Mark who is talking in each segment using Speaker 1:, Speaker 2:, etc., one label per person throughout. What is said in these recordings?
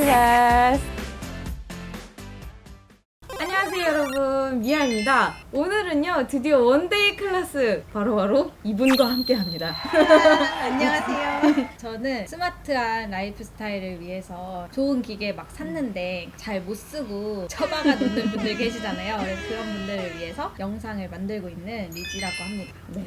Speaker 1: 클래 미아입니다 오늘은요 드디어 원데이 클래스 바로바로 이분과 함께 합니다
Speaker 2: 안녕하세요. 저는 스마트한 라이프 스타일을 위해서 좋은 기계 막 샀는데 잘 못 쓰고 처박아 놓는 분들 계시잖아요. 그런 분들을 위해서 영상을 만들고 있는 리지라고 합니다. 네.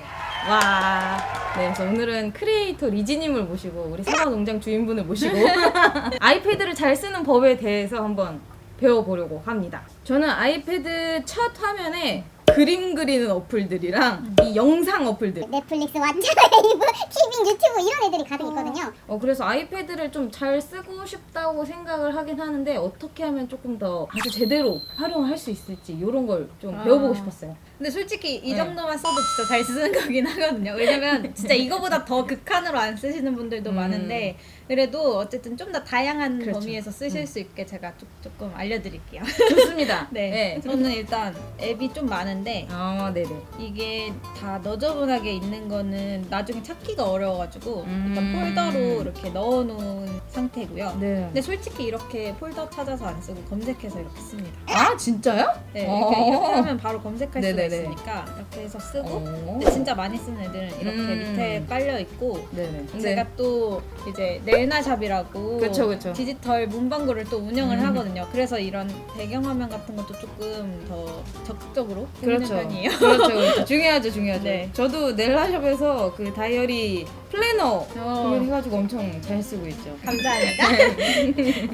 Speaker 1: 와 네, 그래서 오늘은 크리에이터 리지님을 모시고 우리 사과 농장 주인분을 모시고 아이패드를 잘 쓰는 법에 대해서 한번 배워보려고 합니다. 저는 아이패드 첫 화면에 그림 그리는 어플들이랑 이 영상 어플들
Speaker 3: 넷플릭스, 왓챠, 웨이브, 티빙, 유튜브 이런 애들이 가득 있거든요.
Speaker 1: 어, 그래서 아이패드를 좀 잘 쓰고 싶다고 생각을 하긴 하는데 어떻게 하면 조금 더 아주 제대로 활용할 수 있을지 이런 걸 좀
Speaker 2: 아.
Speaker 1: 배워보고 싶었어요.
Speaker 2: 근데 솔직히 이
Speaker 1: 네.
Speaker 2: 정도만 써도 진짜 잘 쓰는 거긴 하거든요. 왜냐면 진짜 이거보다 더 극한으로 안 쓰시는 분들도
Speaker 1: 음.
Speaker 2: 많은데 그래도 어쨌든 좀 더 다양한
Speaker 1: 그렇죠.
Speaker 2: 범위에서 쓰실
Speaker 1: 음.
Speaker 2: 수 있게 제가 조, 조금 알려드릴게요.
Speaker 1: 좋습니다.
Speaker 2: 네. 저는 일단 앱이 좀 많은데
Speaker 1: 아, 네네.
Speaker 2: 이게 다 너저분하게 있는 거는 나중에 찾기가 어려워가지고
Speaker 1: 음.
Speaker 2: 일단 폴더로 이렇게 넣어놓은 상태고요.
Speaker 1: 네.
Speaker 2: 근데 솔직히 이렇게 폴더 찾아서 안 쓰고 검색해서 이렇게 씁니다.
Speaker 1: 아, 진짜요?
Speaker 2: 네, 이렇게,
Speaker 1: 어.
Speaker 2: 이렇게 하면 바로 검색할
Speaker 1: 네네네.
Speaker 2: 수가 있으니까 이렇게 해서 쓰고
Speaker 1: 어.
Speaker 2: 근데 진짜 많이 쓰는 애들은 이렇게
Speaker 1: 음.
Speaker 2: 밑에 깔려 있고
Speaker 1: 네네.
Speaker 2: 제가 또 이제 넬나샵이라고
Speaker 1: 그쵸, 그쵸.
Speaker 2: 디지털 문방구를 또 운영을
Speaker 1: 음.
Speaker 2: 하거든요. 그래서 이런 배경화면 같은 것도 조금 더 적극적으로
Speaker 1: 그렇죠.
Speaker 2: 편이에요.
Speaker 1: 그렇죠, 그렇죠. 중요하죠, 중요하죠.
Speaker 2: 네.
Speaker 1: 저도 넬라샵에서 그 다이어리 플래너
Speaker 2: 어.
Speaker 1: 그걸 해가지고 엄청 잘 쓰고 있죠.
Speaker 2: 감사합니다.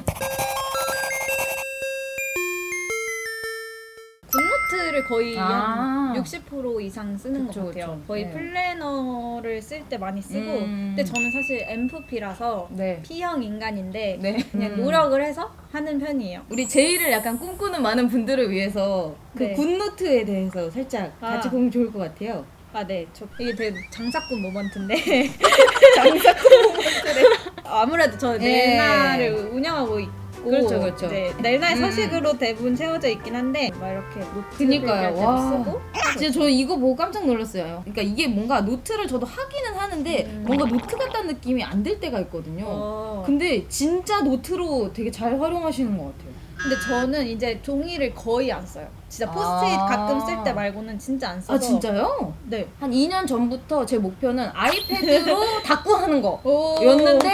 Speaker 2: 굿노트를 거의
Speaker 1: 아.
Speaker 2: 한 60% 이상 쓰는
Speaker 1: 그쵸,
Speaker 2: 것 같아요.
Speaker 1: 그쵸.
Speaker 2: 거의
Speaker 1: 네.
Speaker 2: 플래너를 쓸 때 많이 쓰고,
Speaker 1: 음.
Speaker 2: 근데 저는 사실 MFP라서
Speaker 1: 네.
Speaker 2: P형 인간인데
Speaker 1: 네.
Speaker 2: 그냥
Speaker 1: 음.
Speaker 2: 노력을 해서 하는 편이에요.
Speaker 1: 우리 제이를 약간 꿈꾸는 많은 분들을 위해서 그
Speaker 2: 네.
Speaker 1: 굿노트에 대해서 살짝
Speaker 2: 아.
Speaker 1: 같이 보면 좋을 것 같아요.
Speaker 2: 아, 네. 저 이게 되게 장사꾼 모먼트인데
Speaker 1: 장사꾼 모먼트래.
Speaker 2: 아무래도 저는
Speaker 1: 네.
Speaker 2: 넬나를 운영하고 있고
Speaker 1: 그렇죠, 그렇죠.
Speaker 2: 네, 넬나의
Speaker 1: 음.
Speaker 2: 서식으로 대부분 채워져 있긴 한데 막 이렇게 노트
Speaker 1: 그니까요. 와.
Speaker 2: 쓰고
Speaker 1: 진짜 저 이거 보고 깜짝 놀랐어요. 그러니까 이게 뭔가 노트를 저도 하기는 하는데
Speaker 2: 음.
Speaker 1: 뭔가 노트 같다는 느낌이 안 들 때가 있거든요.
Speaker 2: 어.
Speaker 1: 근데 진짜 노트로 되게 잘 활용하시는 것 같아요.
Speaker 2: 근데 저는 이제 종이를 거의 안 써요. 진짜 포스트잇
Speaker 1: 아.
Speaker 2: 가끔 쓸 때 말고는 진짜 안 써서.
Speaker 1: 아 진짜요?
Speaker 2: 네.
Speaker 1: 한 2년 전부터 제 목표는 아이패드로 닦고 하는 거.
Speaker 2: 오.
Speaker 1: 였는데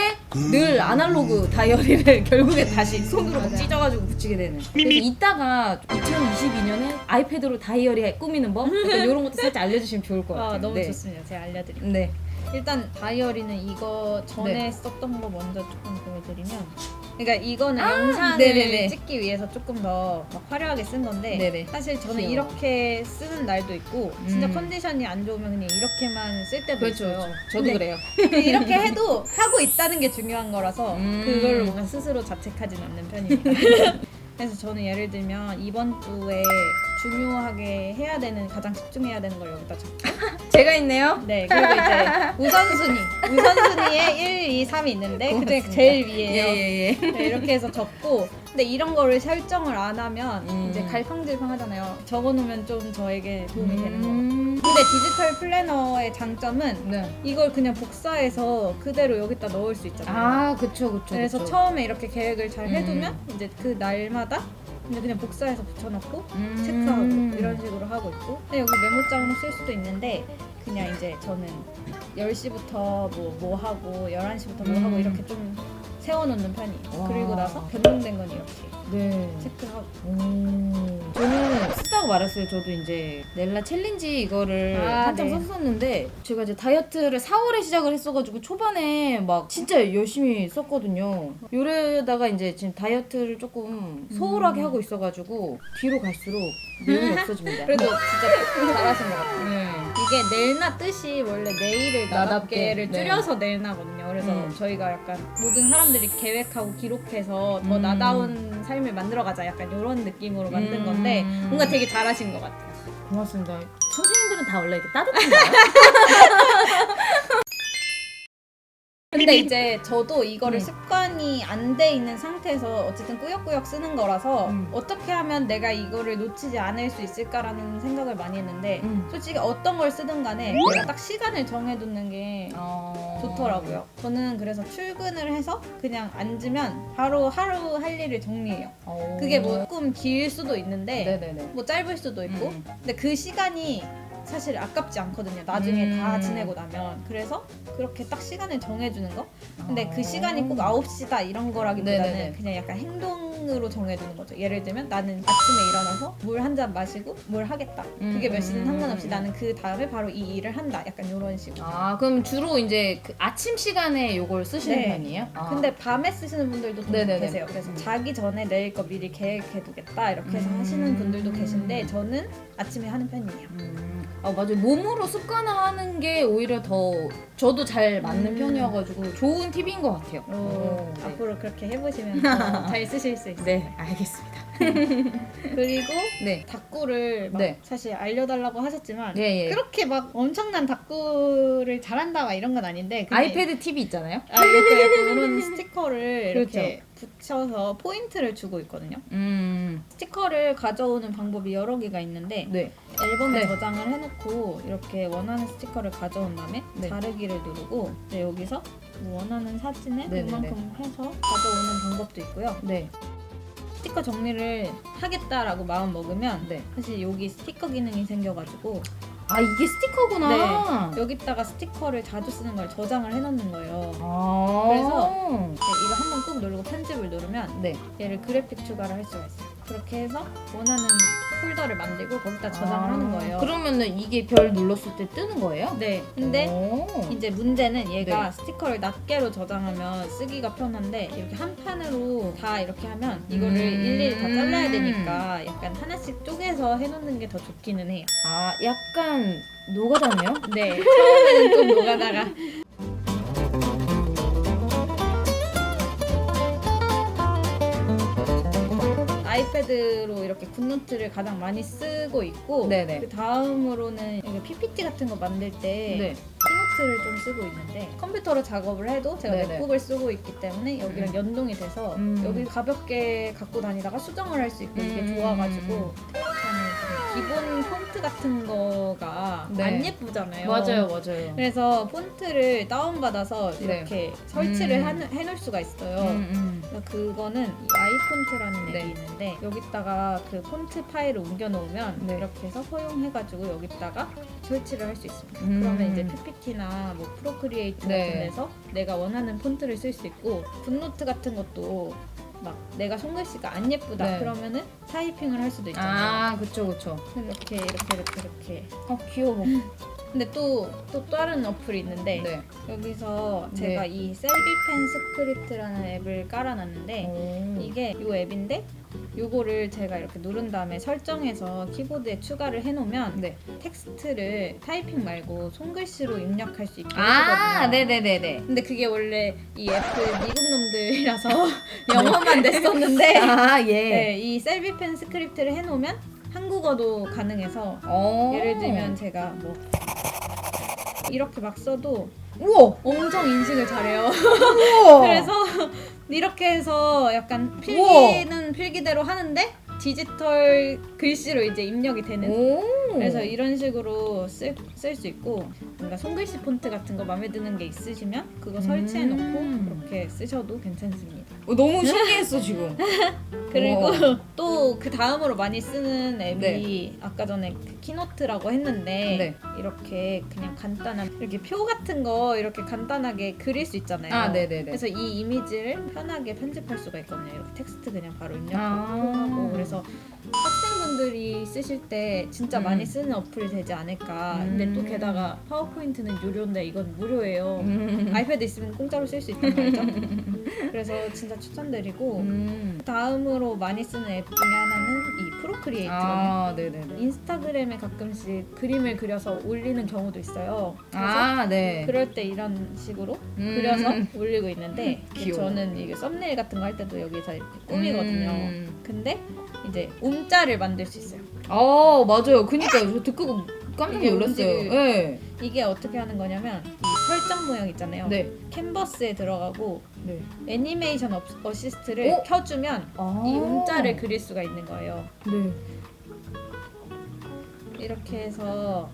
Speaker 1: 늘 아날로그 다이어리를 결국에 다시 손으로 막
Speaker 2: 맞아요.
Speaker 1: 찢어가지고 붙이게 되는. 그래서 이따가 2022년에 아이패드로 다이어리 꾸미는 법 약간 이런 것도 살짝 알려주시면 좋을 것 같아요.
Speaker 2: 아, 너무
Speaker 1: 네.
Speaker 2: 좋습니다. 제가 알려드릴게요.
Speaker 1: 네.
Speaker 2: 일단 다이어리는 이거 전에
Speaker 1: 네.
Speaker 2: 썼던 거 먼저 조금 보여드리면 그러니까 이거는
Speaker 1: 아,
Speaker 2: 영상을
Speaker 1: 네네네.
Speaker 2: 찍기 위해서 조금 더 막 화려하게 쓴 건데
Speaker 1: 네네.
Speaker 2: 사실 저는
Speaker 1: 귀여워.
Speaker 2: 이렇게 쓰는 날도 있고 진짜
Speaker 1: 음.
Speaker 2: 컨디션이 안 좋으면 그냥 이렇게만 쓸 때도
Speaker 1: 그렇죠.
Speaker 2: 있어요.
Speaker 1: 그렇죠. 저도
Speaker 2: 근데
Speaker 1: 그래요.
Speaker 2: 이렇게 해도 하고 있다는 게 중요한 거라서
Speaker 1: 음.
Speaker 2: 그걸 뭔가 스스로 자책하진 않는 편입니다. 그래서 저는 예를 들면 이번 주에 중요하게 해야 되는 가장 집중해야 되는 걸 여기다 적고
Speaker 1: 제가 있네요.
Speaker 2: 네 그리고 이제 우선순위 우선순위에 1, 2, 3이 있는데 그중에
Speaker 1: 고맙습니다.
Speaker 2: 제일 위에요.
Speaker 1: 예예예.
Speaker 2: 네, 이렇게 해서 적고 근데 이런 거를 설정을 안 하면
Speaker 1: 음.
Speaker 2: 이제 갈팡질팡 하잖아요. 적어놓으면 좀 저에게 도움이 되는 거 같아요.
Speaker 1: 음.
Speaker 2: 근데 디지털 플래너의 장점은
Speaker 1: 네.
Speaker 2: 이걸 그냥 복사해서 그대로 여기다 넣을 수 있잖아요.
Speaker 1: 아 그쵸 그쵸.
Speaker 2: 그래서
Speaker 1: 그쵸.
Speaker 2: 처음에 이렇게 계획을 잘
Speaker 1: 음.
Speaker 2: 해두면 이제 그 날마다 이제 그냥 복사해서 붙여놓고
Speaker 1: 음.
Speaker 2: 체크하고 이런 식으로 하고 있고 근데 여기 메모장으로 쓸 수도 있는데 그냥 이제 저는 10시부터 뭐, 뭐 하고 11시부터 뭐
Speaker 1: 음.
Speaker 2: 하고 이렇게 좀 세워놓는 편이에요
Speaker 1: 와.
Speaker 2: 그리고 나서 변동된 건 이렇게
Speaker 1: 네.
Speaker 2: 체크하고
Speaker 1: 오. 저는 쓰다고 말했어요. 저도 이제 넬라 챌린지 이거를
Speaker 2: 아,
Speaker 1: 한참
Speaker 2: 네.
Speaker 1: 썼었는데 제가 이제 다이어트를 4월에 시작을 했어가지고 초반에 막 진짜 열심히 썼거든요. 요래다가 이제 지금 다이어트를 조금 소홀하게 하고 있어가지고 뒤로 갈수록 내용이 없어집니다.
Speaker 2: 그래도 진짜 잘하신 것 같아요
Speaker 1: 네.
Speaker 2: 이게 넬나 뜻이 원래 내일을
Speaker 1: 나답게,
Speaker 2: 나답게를
Speaker 1: 네.
Speaker 2: 줄여서 넬나거든요. 그래서
Speaker 1: 음.
Speaker 2: 저희가 약간 모든 사람들이 계획하고 기록해서 더
Speaker 1: 음.
Speaker 2: 나다운 삶을 만들어가자 약간 이런 느낌으로 만든
Speaker 1: 음.
Speaker 2: 건데 뭔가 되게 잘하신 것 같아요.
Speaker 1: 고맙습니다. 선생님들은 다 원래 이렇게 따뜻한가요?
Speaker 2: 근데 이제 저도 이거를
Speaker 1: 음.
Speaker 2: 습관이 안 돼 있는 상태에서 어쨌든 꾸역꾸역 쓰는 거라서
Speaker 1: 음.
Speaker 2: 어떻게 하면 내가 이거를 놓치지 않을 수 있을까라는 생각을 많이 했는데
Speaker 1: 음.
Speaker 2: 솔직히 어떤 걸 쓰든 간에 내가 딱 시간을 정해두는 게
Speaker 1: 어...
Speaker 2: 좋더라고요. 저는 그래서 출근을 해서 그냥 앉으면 바로 하루 할 일을 정리해요.
Speaker 1: 어...
Speaker 2: 그게 뭐 조금 길 수도 있는데
Speaker 1: 네네네.
Speaker 2: 뭐 짧을 수도 있고
Speaker 1: 음.
Speaker 2: 근데 그 시간이 사실 아깝지 않거든요. 나중에
Speaker 1: 음.
Speaker 2: 다 지내고 나면. 그래서 그렇게 딱 시간을 정해주는 거? 근데
Speaker 1: 어.
Speaker 2: 그 시간이 꼭 9시다 이런 거라기보다는
Speaker 1: 네네네.
Speaker 2: 그냥 약간 행동으로 정해두는 거죠. 예를 들면 나는 아침에 일어나서 물 한 잔 마시고 뭘 하겠다. 그게 몇 시든
Speaker 1: 음.
Speaker 2: 상관없이 나는 그 다음에 바로 이 일을 한다. 약간 이런 식으로.
Speaker 1: 아 그럼 주로 이제 그 아침 시간에 요걸 쓰시는
Speaker 2: 네.
Speaker 1: 편이에요? 아.
Speaker 2: 근데 밤에 쓰시는 분들도 좀
Speaker 1: 네네네.
Speaker 2: 계세요. 그래서
Speaker 1: 음.
Speaker 2: 자기 전에 내일 거 미리 계획해두겠다 이렇게 해서
Speaker 1: 음.
Speaker 2: 하시는 분들도 계신데 저는 아침에 하는 편이에요.
Speaker 1: 음, 아 맞아 요. 몸으로 습관화하는 게 오히려 더 저도 잘 맞는
Speaker 2: 음.
Speaker 1: 편이어가지고 좋은 팁인 것 같아요.
Speaker 2: 오,
Speaker 1: 오, 네.
Speaker 2: 앞으로 그렇게 해보시면 더잘 쓰실 수 있어요.
Speaker 1: 네, 알겠습니다.
Speaker 2: 그리고
Speaker 1: 네,
Speaker 2: 닭구를 막
Speaker 1: 네.
Speaker 2: 사실 알려달라고 하셨지만
Speaker 1: 예, 예.
Speaker 2: 그렇게 막 엄청난 닭구를 잘한다 막 이런 건 아닌데
Speaker 1: 아이패드 팁이 있잖아요.
Speaker 2: 아, 이렇게 이런 스티커를
Speaker 1: 그렇죠.
Speaker 2: 이렇게 붙여서 포인트를 주고 있거든요.
Speaker 1: 음,
Speaker 2: 스티커를 가져오는 방법이 여러 개가 있는데
Speaker 1: 네.
Speaker 2: 앨범에
Speaker 1: 네.
Speaker 2: 저장을 해놓고 이렇게 원하는 스티커를 가져온 다음에
Speaker 1: 네.
Speaker 2: 자르기를 누르고 이제 여기서 뭐 원하는 사진에
Speaker 1: 네네네.
Speaker 2: 이만큼 해서 가져오는 방법도 있고요.
Speaker 1: 네,
Speaker 2: 스티커 정리를 하겠다라고 마음 먹으면
Speaker 1: 네.
Speaker 2: 사실 여기 스티커 기능이 생겨가지고
Speaker 1: 아 이게 스티커구나.
Speaker 2: 여기다가 스티커를 자주 쓰는 걸 저장을 해놓는 거예요.
Speaker 1: 아,
Speaker 2: 그래서 이제 이거 한번 꾹 누르고 편집을 누르면
Speaker 1: 네.
Speaker 2: 얘를 그래픽 추가를 할 수가 있어요. 그렇게 해서 원하는 폴더를 만들고 거기다 저장을
Speaker 1: 아,
Speaker 2: 하는 거예요.
Speaker 1: 그러면은 이게 별 눌렀을 때 뜨는 거예요?
Speaker 2: 네. 근데
Speaker 1: 오.
Speaker 2: 이제 문제는 얘가
Speaker 1: 네.
Speaker 2: 스티커를 낱개로 저장하면 쓰기가 편한데 이렇게 한 판으로 다 이렇게 하면 이거를
Speaker 1: 음.
Speaker 2: 일일이 다 잘라야 되니까 약간 하나씩 쪼개서 해놓는 게 더 좋기는 해요.
Speaker 1: 아 약간 노가다네요.
Speaker 2: 네. 처음에는 좀 녹아다가 아이패드로 이렇게 굿노트를 가장 많이 쓰고 있고
Speaker 1: 네네.
Speaker 2: 그 다음으로는 이게 PPT 같은 거 만들 때
Speaker 1: 네.
Speaker 2: 키노트를 좀 쓰고 있는데 컴퓨터로 작업을 해도 제가
Speaker 1: 네네.
Speaker 2: 맥북을 쓰고 있기 때문에 여기랑
Speaker 1: 음.
Speaker 2: 연동이 돼서
Speaker 1: 음.
Speaker 2: 여기 가볍게 갖고 다니다가 수정을 할 수 있고 이게
Speaker 1: 음.
Speaker 2: 좋아가지고 저는 기본 폰트 같은 거가
Speaker 1: 네.
Speaker 2: 안 예쁘잖아요.
Speaker 1: 맞아요, 맞아요.
Speaker 2: 그래서 폰트를 다운받아서
Speaker 1: 네.
Speaker 2: 이렇게 설치를
Speaker 1: 음.
Speaker 2: 하- 해놓을 수가 있어요.
Speaker 1: 음, 음.
Speaker 2: 그래서 그거는 이 아이폰트라는
Speaker 1: 네.
Speaker 2: 앱이 있는데 여기다가 그 폰트 파일을 옮겨 놓으면
Speaker 1: 네.
Speaker 2: 이렇게 해서 허용해가지고 여기다가 설치를 할 수 있습니다.
Speaker 1: 음.
Speaker 2: 그러면 이제 PPT나 뭐 프로크리에이트
Speaker 1: 네.
Speaker 2: 같은 데서 내가 원하는 폰트를 쓸 수 있고 굿노트 같은 것도 막 내가 손글씨가 안 예쁘다
Speaker 1: 네.
Speaker 2: 그러면은 타이핑을 할 수도 있잖아요.
Speaker 1: 아, 그쵸, 그쵸.
Speaker 2: 이렇게 이렇게 이렇게 이렇게.
Speaker 1: 어, 귀여워.
Speaker 2: 근데 또 또 다른 어플이 있는데
Speaker 1: 네.
Speaker 2: 여기서
Speaker 1: 네.
Speaker 2: 제가 이 셀비펜 스크립트라는 앱을 깔아놨는데
Speaker 1: 오.
Speaker 2: 이게 이 앱인데 요거를 제가 이렇게 누른 다음에 설정해서 키보드에 추가를 해놓으면
Speaker 1: 네.
Speaker 2: 텍스트를 타이핑 말고 손글씨로 입력할 수 있게
Speaker 1: 아,
Speaker 2: 해주거든요.
Speaker 1: 네네네네.
Speaker 2: 근데 그게 원래 이 애플 미국 놈들이라서 영어만 냈었는데
Speaker 1: 아, 예.
Speaker 2: 네, 이 셀비펜 스크립트를 해놓으면 한국어도 가능해서
Speaker 1: 어.
Speaker 2: 예를 들면 제가 뭐 이렇게 막 써도
Speaker 1: 우와!
Speaker 2: 엄청 인식을 잘해요.
Speaker 1: 우와!
Speaker 2: 그래서 이렇게 해서 약간 필기는 필기대로 하는데 디지털 글씨로 이제 입력이 되는
Speaker 1: 오.
Speaker 2: 그래서 이런 식으로 쓸 수 있고 뭔가 손글씨 폰트 같은 거 마음에 드는 게 있으시면 그거 설치해 놓고
Speaker 1: 음.
Speaker 2: 그렇게 쓰셔도 괜찮습니다.
Speaker 1: 어, 너무 신기했어, 지금.
Speaker 2: 그리고
Speaker 1: 어.
Speaker 2: 또그 다음으로 많이 쓰는 앱이
Speaker 1: 네.
Speaker 2: 아까 전에 그 키노트라고 했는데
Speaker 1: 네.
Speaker 2: 이렇게 그냥 간단한 이렇게 표 같은 거 이렇게 간단하게 그릴 수 있잖아요.
Speaker 1: 아, 네네네.
Speaker 2: 그래서 이 이미지를 편하게 편집할 수가 있거든요. 이렇게 텍스트 그냥 바로 입력하고
Speaker 1: 아.
Speaker 2: 그래서 학생분들이 쓰실 때 진짜
Speaker 1: 음.
Speaker 2: 많이 쓰는 어플이 되지 않을까. 근데 또
Speaker 1: 음.
Speaker 2: 게다가 파워포인트는 유료인데 이건 무료예요.
Speaker 1: 음.
Speaker 2: 아이패드 있으면 공짜로 쓸 수 있단 말이죠. 그래서 진짜 추천드리고
Speaker 1: 음.
Speaker 2: 다음으로 많이 쓰는 앱 중에 하나는 이 프로크리에이트거든요.
Speaker 1: 아, 네네네.
Speaker 2: 인스타그램에 가끔씩 그림을 그려서 올리는 경우도 있어요. 그래서
Speaker 1: 아, 네.
Speaker 2: 그럴 때 이런 식으로
Speaker 1: 음.
Speaker 2: 그려서 올리고 있는데
Speaker 1: 귀여워.
Speaker 2: 저는 이게 썸네일 같은 거 할 때도 여기서 이렇게 꾸미거든요.
Speaker 1: 음.
Speaker 2: 근데 이제 옴자를 만들 수 있어요.
Speaker 1: 아, 맞아요. 그니까요. 저 듣고 깜짝
Speaker 2: 이게
Speaker 1: 놀랐어요.
Speaker 2: 움직일-
Speaker 1: 네.
Speaker 2: 이게 어떻게 하는 거냐면 이 설정 모양 있잖아요.
Speaker 1: 네.
Speaker 2: 캔버스에 들어가고
Speaker 1: 네.
Speaker 2: 애니메이션 어, 어시스트를
Speaker 1: 오!
Speaker 2: 켜주면
Speaker 1: 아.
Speaker 2: 이 음자를 그릴 수가 있는 거예요.
Speaker 1: 네.
Speaker 2: 이렇게 해서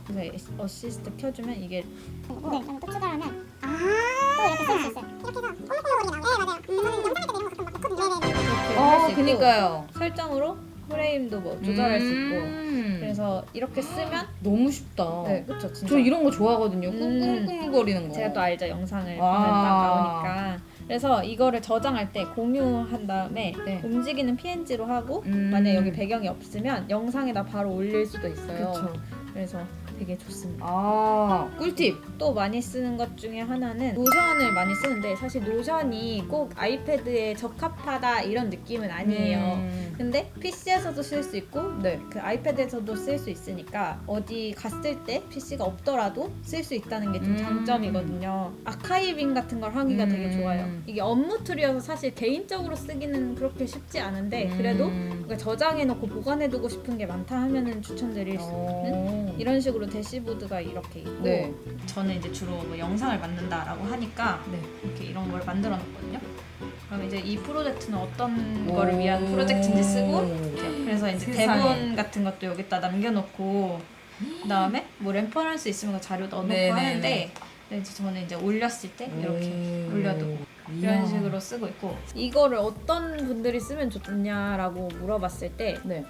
Speaker 2: 어시스트 켜주면 이게
Speaker 3: 네, 좀또 추가하면 아또 이렇게 쓸 수 있어요. 이렇게 해서 네, 맞아요. 음, 영상
Speaker 2: 이렇게
Speaker 3: 찍을 때 이런 거 같은
Speaker 2: 거할
Speaker 1: 아,
Speaker 2: 수 있고
Speaker 1: 그니까요.
Speaker 2: 설정으로 프레임도 뭐 조절할 수 있고
Speaker 1: 음.
Speaker 2: 그래서 이렇게 쓰면
Speaker 1: 너무 쉽다.
Speaker 2: 네 그렇죠 진짜
Speaker 1: 저 이런 거 좋아하거든요.
Speaker 2: 음.
Speaker 1: 꿍꿍꿍거리는 거.
Speaker 2: 제가 또 알죠 영상을
Speaker 1: 아.
Speaker 2: 보면 딱 나오니까 그래서 이거를 저장할 때 공유한 다음에
Speaker 1: 네.
Speaker 2: 움직이는 PNG로 하고
Speaker 1: 음.
Speaker 2: 만약 여기 배경이 없으면 영상에다 바로 올릴 수도 있어요
Speaker 1: 그쵸.
Speaker 2: 그래서 되게 좋습니다
Speaker 1: 아, 꿀팁.
Speaker 2: 또 많이 쓰는 것 중에 하나는 노션을 많이 쓰는데 사실 노션이 꼭 아이패드에 적합하다 이런 느낌은 아니에요
Speaker 1: 음.
Speaker 2: 근데 PC에서도 쓸 수 있고
Speaker 1: 네.
Speaker 2: 그 아이패드에서도 쓸 수 있으니까 어디 갔을 때 PC가 없더라도 쓸 수 있다는 게좀
Speaker 1: 음.
Speaker 2: 장점이거든요. 아카이빙 같은 걸 하기가
Speaker 1: 음.
Speaker 2: 되게 좋아요. 이게 업무 툴이어서 사실 개인적으로 쓰기는 그렇게 쉽지 않은데 그래도
Speaker 1: 음.
Speaker 2: 뭔가 저장해놓고 보관해두고 싶은 게 많다 하면은 추천드릴 수 있는
Speaker 1: 어.
Speaker 2: 이런 식으로 대시보드가 이렇게 있고
Speaker 1: 네.
Speaker 2: 저는 이제 주로 뭐 영상을 만든다라고 하니까
Speaker 1: 네.
Speaker 2: 이렇게 이런 걸 만들어 놨거든요. 그럼 이제 이 프로젝트는 어떤
Speaker 1: 오.
Speaker 2: 거를 위한 프로젝트인지 쓰고 그래서 이제
Speaker 1: 세상에.
Speaker 2: 대본 같은 것도 여기다 남겨놓고 그다음에 뭐 렘퍼런스 있으면 그 자료 넣어놓고
Speaker 1: 네네네.
Speaker 2: 하는데 근데 이제 저는 이제 올렸을 때 이렇게
Speaker 1: 음.
Speaker 2: 올려두고
Speaker 1: 이야.
Speaker 2: 이런 식으로 쓰고 있고 이거를 어떤 분들이 쓰면 좋냐라고 물어봤을 때
Speaker 1: 네.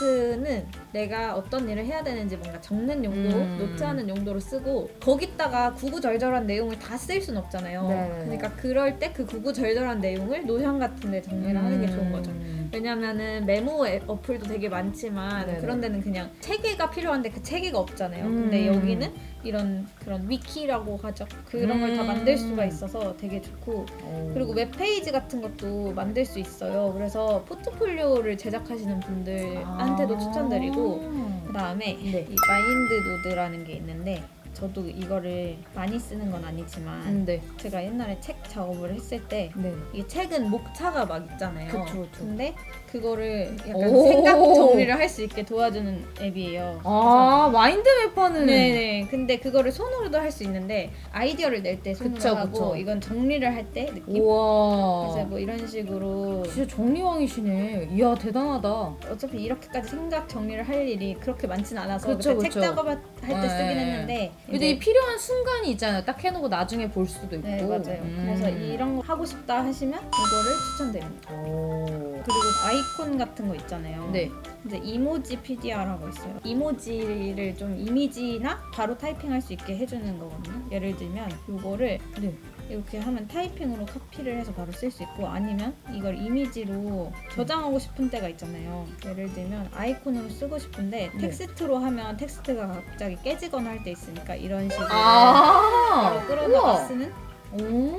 Speaker 2: 굿노트는 내가 어떤 일을 해야 되는지 뭔가 적는 용도,
Speaker 1: 음.
Speaker 2: 노트하는 용도로 쓰고 거기다가 구구절절한 내용을 다 쓸 순 없잖아요.
Speaker 1: 네네네.
Speaker 2: 그러니까 그럴 때 그 구구절절한 내용을 노션 같은 데 정리를 하는 게 좋은 거죠.
Speaker 1: 음.
Speaker 2: 왜냐면은 메모 앱- 어플도 되게 많지만
Speaker 1: 네네.
Speaker 2: 그런 데는 그냥 체계가 필요한데 그 체계가 없잖아요.
Speaker 1: 음.
Speaker 2: 근데 여기는 이런 그런 위키라고 하죠. 그런 걸다 만들 수가
Speaker 1: 음.
Speaker 2: 있어서 되게 좋고
Speaker 1: 어.
Speaker 2: 그리고 웹페이지 같은 것도 만들 수 있어요. 그래서 포트폴리오를 제작하시는 분들한테도
Speaker 1: 아.
Speaker 2: 추천드리고 그 다음에
Speaker 1: 네.
Speaker 2: 이 마인드 노드라는 게 있는데 저도 이거를 많이 쓰는 건 아니지만
Speaker 1: 음, 네.
Speaker 2: 제가 옛날에 책 작업을 했을 때
Speaker 1: 네.
Speaker 2: 이게 책은 목차가 막 있잖아요.
Speaker 1: 그쵸, 그쵸.
Speaker 2: 근데 그거를 약간
Speaker 1: 오.
Speaker 2: 생각 정리를 할 수 있게 도와주는 앱이에요.
Speaker 1: 아, 마인드 맵 하는
Speaker 2: 네네. 근데 그거를 손으로도 할 수 있는데 아이디어를 낼 때 손으로
Speaker 1: 그쵸,
Speaker 2: 하고
Speaker 1: 그쵸.
Speaker 2: 이건 정리를 할 때 느낌.
Speaker 1: 우와.
Speaker 2: 그래서 뭐 이런 식으로
Speaker 1: 진짜 정리왕이시네. 이야, 대단하다.
Speaker 2: 어차피 이렇게까지 생각 정리를 할 일이 그렇게 많진 않아서
Speaker 1: 그쵸,
Speaker 2: 그때
Speaker 1: 그쵸.
Speaker 2: 책 작업할 때
Speaker 1: 네.
Speaker 2: 쓰긴 했는데
Speaker 1: 근데 이 필요한 순간이 있잖아요. 딱 해놓고 나중에 볼 수도 있고.
Speaker 2: 네 맞아요.
Speaker 1: 음.
Speaker 2: 그래서 이런 거 하고 싶다 하시면 이거를 추천드립니다.
Speaker 1: 오.
Speaker 2: 그리고 아이콘 같은 거 있잖아요.
Speaker 1: 네.
Speaker 2: 이제 이모지 PDR하고 있어요. 이모지를 좀 이미지나 바로 타이핑할 수 있게 해주는 거거든요. 예를 들면 이거를
Speaker 1: 네.
Speaker 2: 이렇게 하면 타이핑으로 카피를 해서 바로 쓸 수 있고 아니면 이걸 이미지로 저장하고 싶은 때가 있잖아요. 예를 들면 아이콘으로 쓰고 싶은데
Speaker 1: 네.
Speaker 2: 텍스트로 하면 텍스트가 갑자기 깨지거나 할 때 있으니까 이런 식으로
Speaker 1: 아.
Speaker 2: 바로 끌어다가. 쓰는.
Speaker 1: 오.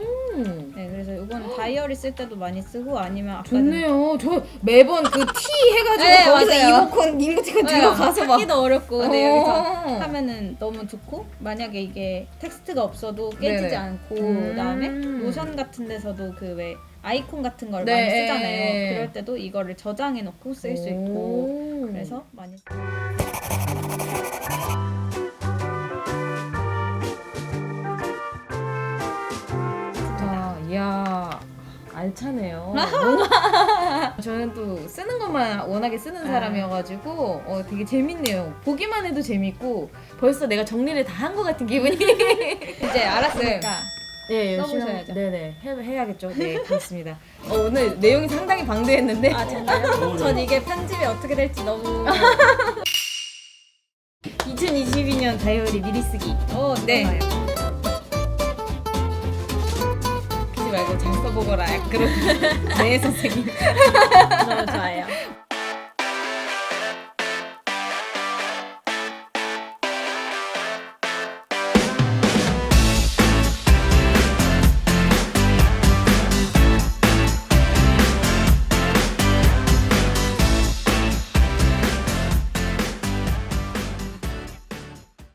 Speaker 2: 네, 그래서 이거는 다이어리 쓸 때도 많이 쓰고 아니면 아까
Speaker 1: 좋네요. 저 매번 그 T 해가지고
Speaker 2: 네,
Speaker 1: 거기서
Speaker 2: 맞아요.
Speaker 1: 이모콘 이모티콘 들어가서 막.
Speaker 2: 찾기도 어렵고 근데 여기서
Speaker 1: 어.
Speaker 2: 하면은 너무 좋고 만약에 이게 텍스트가 없어도 깨지지
Speaker 1: 네네.
Speaker 2: 않고
Speaker 1: 음.
Speaker 2: 그다음에 노션 같은 데서도 그 왜 아이콘 같은 걸
Speaker 1: 네.
Speaker 2: 많이 쓰잖아요. 그럴 때도 이거를 저장해 놓고 쓸 수 있고
Speaker 1: 오.
Speaker 2: 그래서 많이
Speaker 1: 좋 알차네요. 뭔가 저는 또 쓰는 것만 워낙에 쓰는
Speaker 2: 아.
Speaker 1: 사람이어가지고 어, 되게 재밌네요. 보기만 해도 재밌고 벌써 내가 정리를 다 한 것 같은 기분이.
Speaker 2: 이제 알았으니까
Speaker 1: 네, 열심히
Speaker 2: 써보셔야죠.
Speaker 1: 한- 네네 해, 해야겠죠. 네 그렇습니다. 어, 오늘 내용이 상당히 방대했는데
Speaker 2: 아 정말요? 전 이게 편집이 어떻게 될지 너무
Speaker 1: 2022년 다이어리 미리 쓰기
Speaker 2: 어
Speaker 1: 네.
Speaker 2: 네.
Speaker 1: 말고 잘 써보거라. 그런 네 선생님.
Speaker 2: 너무 좋아요.